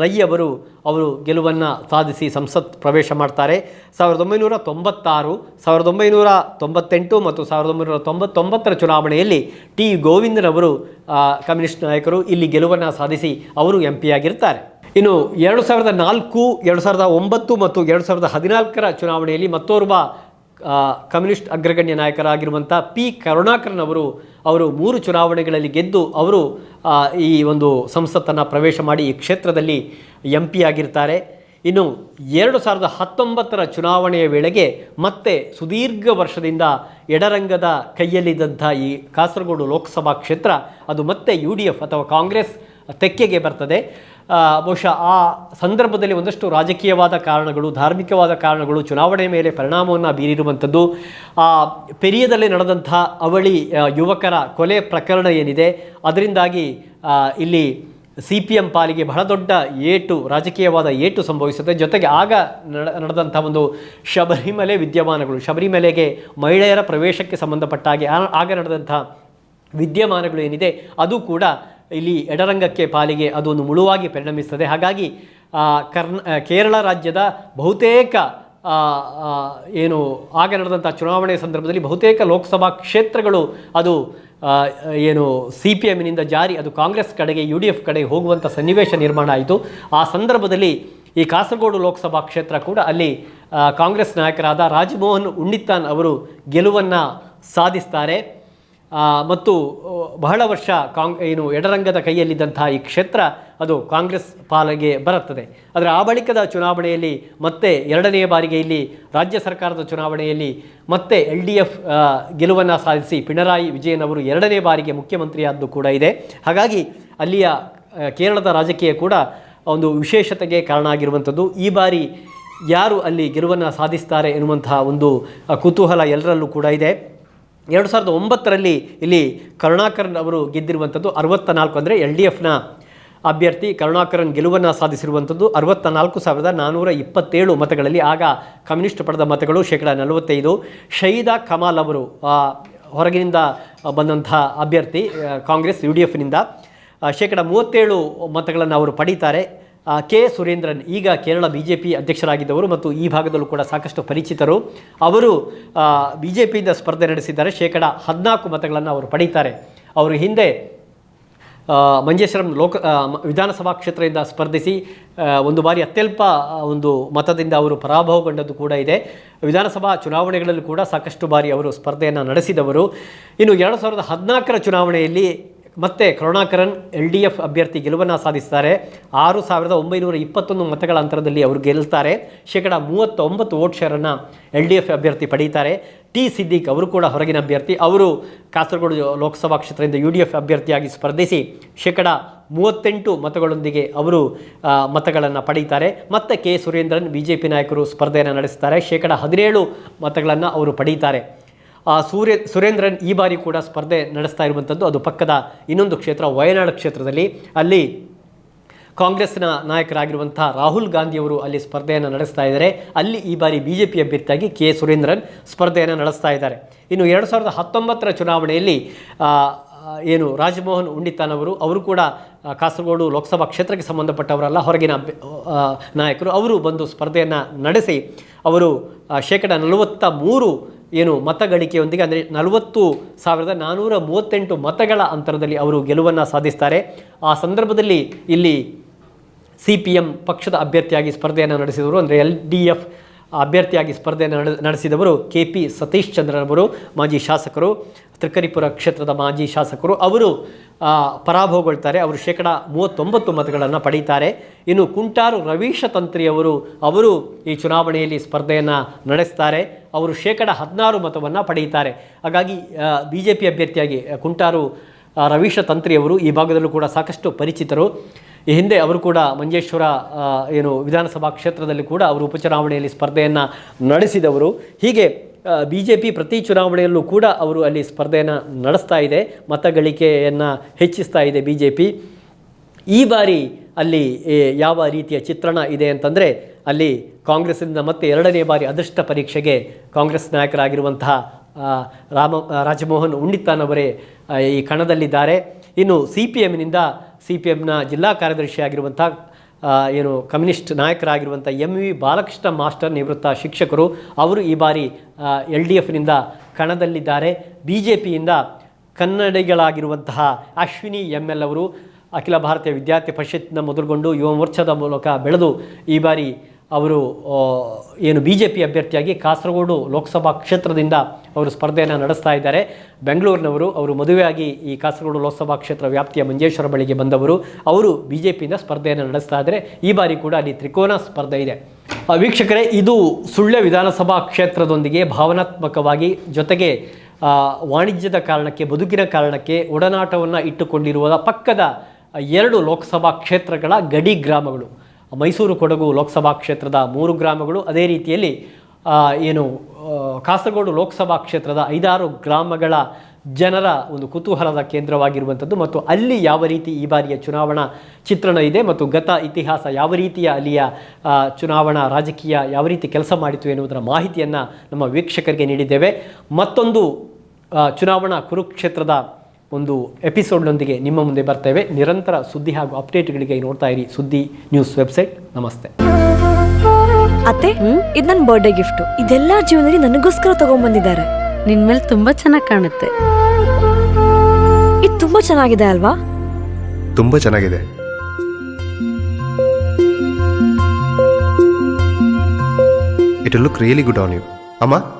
ರೈ ಅವರು ಅವರು ಗೆಲುವನ್ನು ಸಾಧಿಸಿ ಸಂಸತ್ ಪ್ರವೇಶ ಮಾಡ್ತಾರೆ. ಸಾವಿರದ ಒಂಬೈನೂರ ತೊಂಬತ್ತಾರು ಸಾವಿರದ ಒಂಬೈನೂರ ತೊಂಬತ್ತೆಂಟು ಮತ್ತು ಸಾವಿರದ ಒಂಬೈನೂರ ತೊಂಬತ್ತೊಂಬತ್ತರ ಚುನಾವಣೆಯಲ್ಲಿ ಟಿ. ಗೋವಿಂದರವರು ಆ, ಕಮ್ಯುನಿಸ್ಟ್ ನಾಯಕರು ಇಲ್ಲಿ ಗೆಲುವನ್ನು ಸಾಧಿಸಿ ಅವರು ಎಂ ಪಿ ಆಗಿರ್ತಾರೆ. ಇನ್ನು ಎರಡು ಸಾವಿರದ ನಾಲ್ಕು ಎರಡು ಸಾವಿರದ ಒಂಬತ್ತು ಮತ್ತು ಎರಡು ಸಾವಿರದ ಹದಿನಾಲ್ಕರ ಚುನಾವಣೆಯಲ್ಲಿ ಮತ್ತೋರ್ವ ಕಮ್ಯುನಿಸ್ಟ್ ಅಗ್ರಗಣ್ಯ ನಾಯಕರಾಗಿರುವಂಥ ಪಿ. ಕರುಣಾಕರನ್ ಅವರು ಅವರು ಮೂರು ಚುನಾವಣೆಗಳಲ್ಲಿ ಗೆದ್ದು ಅವರು ಈ ಒಂದು ಸಂಸತ್ತನ್ನು ಪ್ರವೇಶ ಮಾಡಿ ಈ ಕ್ಷೇತ್ರದಲ್ಲಿ ಎಂ ಪಿ ಆಗಿರ್ತಾರೆ. ಇನ್ನು ಎರಡು ಸಾವಿರದ ಹತ್ತೊಂಬತ್ತರ ಚುನಾವಣೆಯ ವೇಳೆಗೆ ಮತ್ತೆ ಸುದೀರ್ಘ ವರ್ಷದಿಂದ ಎಡರಂಗದ ಕೈಯಲ್ಲಿದ್ದಂಥ ಈ ಕಾಸರಗೋಡು ಲೋಕಸಭಾ ಕ್ಷೇತ್ರ, ಅದು ಮತ್ತೆ ಯು ಡಿ ಎಫ್ ಅಥವಾ ಕಾಂಗ್ರೆಸ್ ತೆಕ್ಕೆಗೆ ಬರ್ತದೆ. ಬಹುಶಃ ಆ ಸಂದರ್ಭದಲ್ಲಿ ಒಂದಷ್ಟು ರಾಜಕೀಯವಾದ ಕಾರಣಗಳು, ಧಾರ್ಮಿಕವಾದ ಕಾರಣಗಳು ಚುನಾವಣೆ ಮೇಲೆ ಪರಿಣಾಮವನ್ನು ಬೀರಿರುವಂಥದ್ದು. ಆ, ಪೆರಿಯದಲ್ಲಿ ನಡೆದಂಥ ಅವಳಿ ಯುವಕರ ಕೊಲೆ ಪ್ರಕರಣ ಏನಿದೆ, ಅದರಿಂದಾಗಿ ಇಲ್ಲಿ ಸಿ ಪಿ ಎಂ ಪಾಲಿಗೆ ಬಹಳ ದೊಡ್ಡ ಏಟು, ರಾಜಕೀಯವಾದ ಏಟು ಸಂಭವಿಸುತ್ತೆ. ಜೊತೆಗೆ ಆಗ ನಡ, ನಡೆದಂಥ ಒಂದು ಶಬರಿಮಲೆ ವಿದ್ಯಮಾನಗಳು, ಶಬರಿಮಲೆಗೆ ಮಹಿಳೆಯರ ಪ್ರವೇಶಕ್ಕೆ ಸಂಬಂಧಪಟ್ಟ ಹಾಗೆ ಆಗ ನಡೆದಂಥ ವಿದ್ಯಮಾನಗಳು ಏನಿದೆ, ಅದು ಕೂಡ ಇಲ್ಲಿ ಎಡರಂಗಕ್ಕೆ ಪಾಲಿಗೆ ಅದೊಂದು ಮುಳುವಾಗಿ ಪರಿಣಮಿಸ್ತದೆ. ಹಾಗಾಗಿ ಕರ್ನ ಕೇರಳ ರಾಜ್ಯದ ಬಹುತೇಕ ಏನು, ಆಗ ನಡೆದಂಥ ಚುನಾವಣೆಯ ಸಂದರ್ಭದಲ್ಲಿ ಬಹುತೇಕ ಲೋಕಸಭಾ ಕ್ಷೇತ್ರಗಳು ಅದು ಏನು ಸಿ ಪಿ ಎಮ್ಮಿನಿಂದ ಜಾರಿ, ಅದು ಕಾಂಗ್ರೆಸ್ ಕಡೆಗೆ, ಯು ಡಿ ಎಫ್ ಕಡೆಗೆ ಹೋಗುವಂಥ ಸನ್ನಿವೇಶ ನಿರ್ಮಾಣ ಆಯಿತು. ಆ ಸಂದರ್ಭದಲ್ಲಿ ಈ ಕಾಸರಗೋಡು ಲೋಕಸಭಾ ಕ್ಷೇತ್ರ ಕೂಡ ಅಲ್ಲಿ ಕಾಂಗ್ರೆಸ್ ನಾಯಕರಾದ ರಾಜಮೋಹನ್ ಉಣ್ಣಿತ್ತಾನ್ ಅವರು ಗೆಲುವನ್ನು ಸಾಧಿಸ್ತಾರೆ. ಮತ್ತು ಬಹಳ ವರ್ಷ ಕಾಂಗ್, ಏನು ಎಡರಂಗದ ಕೈಯಲ್ಲಿದ್ದಂತಹ ಈ ಕ್ಷೇತ್ರ ಅದು ಕಾಂಗ್ರೆಸ್ ಪಾಲಿಗೆ ಬರುತ್ತದೆ. ಆದರೆ ಆ ಬಳಿಕದ ಚುನಾವಣೆಯಲ್ಲಿ ಮತ್ತೆ ಎರಡನೆಯ ಬಾರಿಗೆ ಇಲ್ಲಿ ರಾಜ್ಯ ಸರ್ಕಾರದ ಚುನಾವಣೆಯಲ್ಲಿ ಮತ್ತೆ ಎಲ್ ಡಿ ಎಫ್ ಗೆಲುವನ್ನು ಸಾಧಿಸಿ ಪಿಣರಾಯಿ ವಿಜಯನ್ ಅವರು ಎರಡನೇ ಬಾರಿಗೆ ಮುಖ್ಯಮಂತ್ರಿಯಾದ್ದು ಕೂಡ ಇದೆ. ಹಾಗಾಗಿ ಅಲ್ಲಿಯ ಕೇರಳದ ರಾಜಕೀಯ ಕೂಡ ಒಂದು ವಿಶೇಷತೆಗೆ ಕಾರಣ ಆಗಿರುವಂಥದ್ದು ಈ ಬಾರಿ ಯಾರು ಅಲ್ಲಿ ಗೆಲುವನ್ನು ಸಾಧಿಸ್ತಾರೆ ಎನ್ನುವಂತಹ ಒಂದು ಕುತೂಹಲ ಎಲ್ಲರಲ್ಲೂ ಕೂಡ ಇದೆ. ಎರಡು ಸಾವಿರದ ಒಂಬತ್ತರಲ್ಲಿ ಇಲ್ಲಿ ಕರುಣಾಕರನ್ ಅವರು ಗೆದ್ದಿರುವಂಥದ್ದು ಅರವತ್ತ ನಾಲ್ಕು ಅಂದರೆ ಎಲ್ ಡಿ ಎಫ್ನ ಅಭ್ಯರ್ಥಿ ಕರುಣಾಕರನ್ ಗೆಲುವನ್ನು ಸಾಧಿಸಿರುವಂಥದ್ದು ಅರವತ್ತ ನಾಲ್ಕು ಸಾವಿರದ ನಾನ್ನೂರ ಇಪ್ಪತ್ತೇಳು ಮತಗಳಲ್ಲಿ. ಆಗ ಕಮ್ಯುನಿಸ್ಟ್ ಪಡೆದ ಮತಗಳು ಶೇಕಡ ನಲವತ್ತೈದು. ಶಹೀದಾ ಕಮಾಲ್ ಅವರು ಹೊರಗಿನಿಂದ ಬಂದಂಥ ಅಭ್ಯರ್ಥಿ ಕಾಂಗ್ರೆಸ್, ಯು ಡಿ ಎಫ್ನಿಂದ ಶೇಕಡ ಮೂವತ್ತೇಳು ಮತಗಳನ್ನು ಅವರು ಪಡೀತಾರೆ. ಕೆ ಸುರೇಂದ್ರನ್, ಈಗ ಕೇರಳ ಬಿ ಜೆ ಪಿ ಅಧ್ಯಕ್ಷರಾಗಿದ್ದವರು ಮತ್ತು ಈ ಭಾಗದಲ್ಲೂ ಕೂಡ ಸಾಕಷ್ಟು ಪರಿಚಿತರು. ಅವರು ಬಿ ಜೆ ಪಿಯಿಂದ ಸ್ಪರ್ಧೆ ನಡೆಸಿದ್ದಾರೆ. ಶೇಕಡ ಹದಿನಾಲ್ಕು ಮತಗಳನ್ನು ಅವರು ಪಡೀತಾರೆ. ಅವರು ಹಿಂದೆ ಮಂಜೇಶ್ವರಂ ಲೋಕ ವಿಧಾನಸಭಾ ಕ್ಷೇತ್ರದಿಂದ ಸ್ಪರ್ಧಿಸಿ ಒಂದು ಬಾರಿ ಅತ್ಯಲ್ಪ ಒಂದು ಮತದಿಂದ ಅವರು ಪರಾಭವಗೊಂಡದ್ದು ಕೂಡ ಇದೆ. ವಿಧಾನಸಭಾ ಚುನಾವಣೆಗಳಲ್ಲೂ ಕೂಡ ಸಾಕಷ್ಟು ಬಾರಿ ಅವರು ಸ್ಪರ್ಧೆಯನ್ನು ನಡೆಸಿದವರು. ಇನ್ನು ಎರಡು ಸಾವಿರದ ಹದಿನಾಲ್ಕರ ಚುನಾವಣೆಯಲ್ಲಿ ಮತ್ತೆ ಕರುಣಾಕರನ್, ಎಲ್ ಡಿ ಎಫ್ ಅಭ್ಯರ್ಥಿ ಗೆಲುವನ್ನು ಸಾಧಿಸ್ತಾರೆ. ಆರು ಸಾವಿರದ ಒಂಬೈನೂರ ಇಪ್ಪತ್ತೊಂದು ಮತಗಳ ಅಂತರದಲ್ಲಿ ಅವರು ಗೆಲ್ತಾರೆ. ಶೇಕಡ ಮೂವತ್ತೊಂಬತ್ತು ವೋಟ್ ಶೇರನ್ನು ಎಲ್ ಡಿ ಎಫ್ ಅಭ್ಯರ್ಥಿ ಪಡೀತಾರೆ. ಟಿ ಸಿದ್ದಿಕ್ ಅವರು ಕೂಡ ಹೊರಗಿನ ಅಭ್ಯರ್ಥಿ. ಅವರು ಕಾಸರಗೋಡು ಲೋಕಸಭಾ ಕ್ಷೇತ್ರದಿಂದ ಯು ಡಿ ಎಫ್ ಅಭ್ಯರ್ಥಿಯಾಗಿ ಸ್ಪರ್ಧಿಸಿ ಶೇಕಡ ಮೂವತ್ತೆಂಟು ಮತಗಳೊಂದಿಗೆ ಅವರು ಮತಗಳನ್ನು ಪಡೀತಾರೆ. ಮತ್ತು K Surendran, B J P ನಾಯಕರು ಸ್ಪರ್ಧೆಯನ್ನು ನಡೆಸ್ತಾರೆ. ಶೇಕಡ ಹದಿನೇಳು ಮತಗಳನ್ನು ಅವರು ಪಡೀತಾರೆ. ಸೂರ್ಯ ಸುರೇಂದ್ರನ್ ಈ ಬಾರಿ ಕೂಡ ಸ್ಪರ್ಧೆ ನಡೆಸ್ತಾ ಇರುವಂಥದ್ದು ಅದು ಪಕ್ಕದ ಇನ್ನೊಂದು ಕ್ಷೇತ್ರ ವಯನಾಡು ಕ್ಷೇತ್ರದಲ್ಲಿ. ಅಲ್ಲಿ ಕಾಂಗ್ರೆಸ್ನ ನಾಯಕರಾಗಿರುವಂಥ ರಾಹುಲ್ ಗಾಂಧಿಯವರು ಅಲ್ಲಿ ಸ್ಪರ್ಧೆಯನ್ನು ನಡೆಸ್ತಾ ಇದ್ದಾರೆ. ಅಲ್ಲಿ ಈ ಬಾರಿ ಬಿ ಜೆ ಪಿ ಅಭ್ಯರ್ಥಿಯಾಗಿ ಕೆ ಸುರೇಂದ್ರನ್ ಸ್ಪರ್ಧೆಯನ್ನು ನಡೆಸ್ತಾ ಇದ್ದಾರೆ. ಇನ್ನು ಎರಡು ಸಾವಿರದ ಹತ್ತೊಂಬತ್ತರ ಚುನಾವಣೆಯಲ್ಲಿ ಆ, ಆ, ಏನು ರಾಜಮೋಹನ್ ಉಂಡಿತಾನ್ ಅವರು ಅವರು ಕೂಡ ಕಾಸರಗೋಡು ಲೋಕಸಭಾ ಕ್ಷೇತ್ರಕ್ಕೆ ಸಂಬಂಧಪಟ್ಟವರಲ್ಲ ಹೊರಗಿನ ನಾಯಕರು ಅವರು ಬಂದು ಸ್ಪರ್ಧೆಯನ್ನು ನಡೆಸಿ ಅವರು ಶೇಕಡ ನಲವತ್ತ ಮೂರು ಏನು ಮತಗಳಿಕೆಯೊಂದಿಗೆ, ಅಂದರೆ ನಲವತ್ತು ಸಾವಿರದ ನಾನ್ನೂರ ಮೂವತ್ತೆಂಟು ಮತಗಳ ಅಂತರದಲ್ಲಿ ಅವರು ಗೆಲುವನ್ನು ಸಾಧಿಸ್ತಾರೆ. ಆ ಸಂದರ್ಭದಲ್ಲಿ ಇಲ್ಲಿ ಸಿ ಪಿ ಎಂ ಪಕ್ಷದ ಅಭ್ಯರ್ಥಿಯಾಗಿ ಸ್ಪರ್ಧೆಯನ್ನು ನಡೆಸಿದವರು, ಅಂದರೆ ಎಲ್ ಡಿ ಎಫ್ ಅಭ್ಯರ್ಥಿಯಾಗಿ ಸ್ಪರ್ಧೆಯನ್ನು ನಡೆ, ನಡೆಸಿದವರು ಕೆ ಪಿ ಸತೀಶ್ ಚಂದ್ರನವರು ಮಾಜಿ ಶಾಸಕರು. ತ್ರಿಕರಿಪುರ ಕ್ಷೇತ್ರದ ಮಾಜಿ ಶಾಸಕರು ಅವರು ಪರಾಭವಗೊಳ್ತಾರೆ. ಅವರು ಶೇಕಡ ಮೂವತ್ತೊಂಬತ್ತು ಮತಗಳನ್ನು ಪಡೀತಾರೆ. ಇನ್ನು ಕುಂಟಾರು ರವೀಶ ತಂತ್ರಿಯವರು ಅವರು ಈ ಚುನಾವಣೆಯಲ್ಲಿ ಸ್ಪರ್ಧೆಯನ್ನು ನಡೆಸ್ತಾರೆ. ಅವರು ಶೇಕಡ ಹದಿನಾರು ಮತವನ್ನು ಪಡೆಯುತ್ತಾರೆ ಹಾಗಾಗಿ ಬಿ ಜೆ ಪಿ ಅಭ್ಯರ್ಥಿಯಾಗಿ ಕುಂಟಾರು ರವೀಶ ತಂತ್ರಿಯವರು ಈ ಭಾಗದಲ್ಲೂ ಕೂಡ ಸಾಕಷ್ಟು ಪರಿಚಿತರು. ಈ ಹಿಂದೆ ಅವರು ಕೂಡ ಮಂಜೇಶ್ವರ ಏನು ವಿಧಾನಸಭಾ ಕ್ಷೇತ್ರದಲ್ಲಿ ಕೂಡ ಅವರು ಉಪಚುನಾವಣೆಯಲ್ಲಿ ಸ್ಪರ್ಧೆಯನ್ನು ನಡೆಸಿದವರು. ಹೀಗೆ ಬಿ ಜೆ ಪಿ ಪ್ರತಿ ಚುನಾವಣೆಯಲ್ಲೂ ಕೂಡ ಅವರು ಅಲ್ಲಿ ಸ್ಪರ್ಧೆಯನ್ನು ನಡೆಸ್ತಾ ಇದೆ ಮತಗಳಿಕೆಯನ್ನು ಹೆಚ್ಚಿಸ್ತಾ ಇದೆ ಬಿ ಜೆ ಪಿ ಈ ಬಾರಿ ಅಲ್ಲಿ ಯಾವ ರೀತಿಯ ಚಿತ್ರಣ ಇದೆ ಅಂತಂದರೆ ಅಲ್ಲಿ ಕಾಂಗ್ರೆಸ್ಸಿಂದ ಮತ್ತೆ ಎರಡನೇ ಬಾರಿ ಅದೃಷ್ಟ ಪರೀಕ್ಷೆಗೆ ಕಾಂಗ್ರೆಸ್ ನಾಯಕರಾಗಿರುವಂತಹ ರಾಮ ರಾಜಮೋಹನ್ ಉಂಡಿತ್ತಾನವರೇ ಈ ಕಣದಲ್ಲಿದ್ದಾರೆ. ಇನ್ನು ಸಿ ಪಿ ಎಮ್ನಿಂದ ಸಿ ಪಿ ಎಮ್ನ ಜಿಲ್ಲಾ ಕಾರ್ಯದರ್ಶಿ ಆಗಿರುವಂಥ ಆ, ಏನು ಕಮ್ಯುನಿಸ್ಟ್ ನಾಯಕರಾಗಿರುವಂಥ ಎಂ ವಿ ಬಾಲಕೃಷ್ಣ ಮಾಸ್ಟರ್ ನಿವೃತ್ತ ಶಿಕ್ಷಕರು, ಅವರು ಈ ಬಾರಿ ಎಲ್ ಡಿ ಎಫ್ನಿಂದ ಕಣದಲ್ಲಿದ್ದಾರೆ. ಬಿ ಜೆ ಪಿಯಿಂದ ಕನ್ನಡಿಗಳಾಗಿರುವಂತಹ ಅಶ್ವಿನಿ ಎಂ ಎಲ್ ಅವರು ಅಖಿಲ ಭಾರತೀಯ ವಿದ್ಯಾರ್ಥಿ ಪರಿಷತ್ತಿನ ಮೊದಲುಗೊಂಡು ಯುವ ಮೋರ್ಚಾದ ಮೂಲಕ ಬೆಳೆದು ಈ ಬಾರಿ ಅವರು ಏನು ಬಿ ಜೆ ಪಿ ಅಭ್ಯರ್ಥಿಯಾಗಿ ಕಾಸರಗೋಡು ಲೋಕಸಭಾ ಕ್ಷೇತ್ರದಿಂದ ಅವರು ಸ್ಪರ್ಧೆಯನ್ನು ನಡೆಸ್ತಾ ಇದ್ದಾರೆ. ಬೆಂಗಳೂರಿನವರು, ಅವರು ಮದುವೆಯಾಗಿ ಈ ಕಾಸರಗೋಡು ಲೋಕಸಭಾ ಕ್ಷೇತ್ರ ವ್ಯಾಪ್ತಿಯ ಮಂಜೇಶ್ವರ ಬಳಿಗೆ ಬಂದವರು. ಅವರು ಬಿ ಜೆ ಪಿಯಿಂದ ಸ್ಪರ್ಧೆಯನ್ನು ನಡೆಸ್ತಾ ಇದ್ದಾರೆ. ಈ ಬಾರಿ ಕೂಡ ಅಲ್ಲಿ ತ್ರಿಕೋನ ಸ್ಪರ್ಧೆ ಇದೆ. ವೀಕ್ಷಕರೇ, ಇದು ಸುಳ್ಯ ವಿಧಾನಸಭಾ ಕ್ಷೇತ್ರದೊಂದಿಗೆ ಭಾವನಾತ್ಮಕವಾಗಿ ಜೊತೆಗೆ ವಾಣಿಜ್ಯದ ಕಾರಣಕ್ಕೆ, ಬದುಕಿನ ಕಾರಣಕ್ಕೆ ಒಡನಾಟವನ್ನು ಇಟ್ಟುಕೊಂಡಿರುವ ಪಕ್ಕದ ಎರಡು ಲೋಕಸಭಾ ಕ್ಷೇತ್ರಗಳ ಗಡಿ ಗ್ರಾಮಗಳು. ಮೈಸೂರು ಕೊಡಗು ಲೋಕಸಭಾ ಕ್ಷೇತ್ರದ ಮೂರು ಗ್ರಾಮಗಳು. ಅದೇ ರೀತಿಯಲ್ಲಿ ಏನು ಕಾಸರಗೋಡು ಲೋಕಸಭಾ ಕ್ಷೇತ್ರದ ಐದಾರು ಗ್ರಾಮಗಳ ಜನರ ಒಂದು ಕುತೂಹಲದ ಕೇಂದ್ರವಾಗಿರುವಂಥದ್ದು ಮತ್ತು ಅಲ್ಲಿ ಯಾವ ರೀತಿ ಈ ಬಾರಿಯ ಚುನಾವಣಾ ಚಿತ್ರಣ ಇದೆ ಮತ್ತು ಗತ ಇತಿಹಾಸ ಯಾವ ರೀತಿಯ ಅಲ್ಲಿಯ ಚುನಾವಣಾ ರಾಜಕೀಯ ಯಾವ ರೀತಿ ಕೆಲಸ ಮಾಡಿತು ಎನ್ನುವುದರ ಮಾಹಿತಿಯನ್ನು ನಮ್ಮ ವೀಕ್ಷಕರಿಗೆ ನೀಡಿದ್ದೇವೆ. ಮತ್ತೊಂದು ಚುನಾವಣಾ ಕುರುಕ್ಷೇತ್ರದ ಒಂದು ಎಪಿಸೋಡ್ನೊಂದಿಗೆ ನಿಮ್ಮ ಮುಂದೆ ಬರ್ತೇವೆ. ನಿರಂತರ ಸುದ್ದಿ ಹಾಗೂ ಅಪ್ಡೇಟ್ಗಳಿಗೆ ನೋಡ್ತಾ ಇರಿ. ಸುದ್ದಿ ನ್ಯೂಸ್ ವೆಬ್ಸೈಟ್. ನಮಸ್ತೆ. ಅತ್ತೆ ಇದು ನನ್ನ ಬರ್ಡೇ ಗಿಫ್ಟ್ ಇದೆಲ್ಲ ಜೀವನದಲ್ಲಿ ನನಗೋಸ್ಕರ ತಗೊಂಡ್ಬಂದಿದ್ದಾರೆ. ನಿನ್ ಮೇಲೆ ತುಂಬಾ ಚೆನ್ನಾಗಿ ಕಾಣುತ್ತೆ. ಇದು ತುಂಬಾ ಚೆನ್ನಾಗಿದೆ ಅಲ್ವಾ? ತುಂಬಾ ಚೆನ್ನಾಗಿದೆ. It look really good on you ಅಮ್ಮ?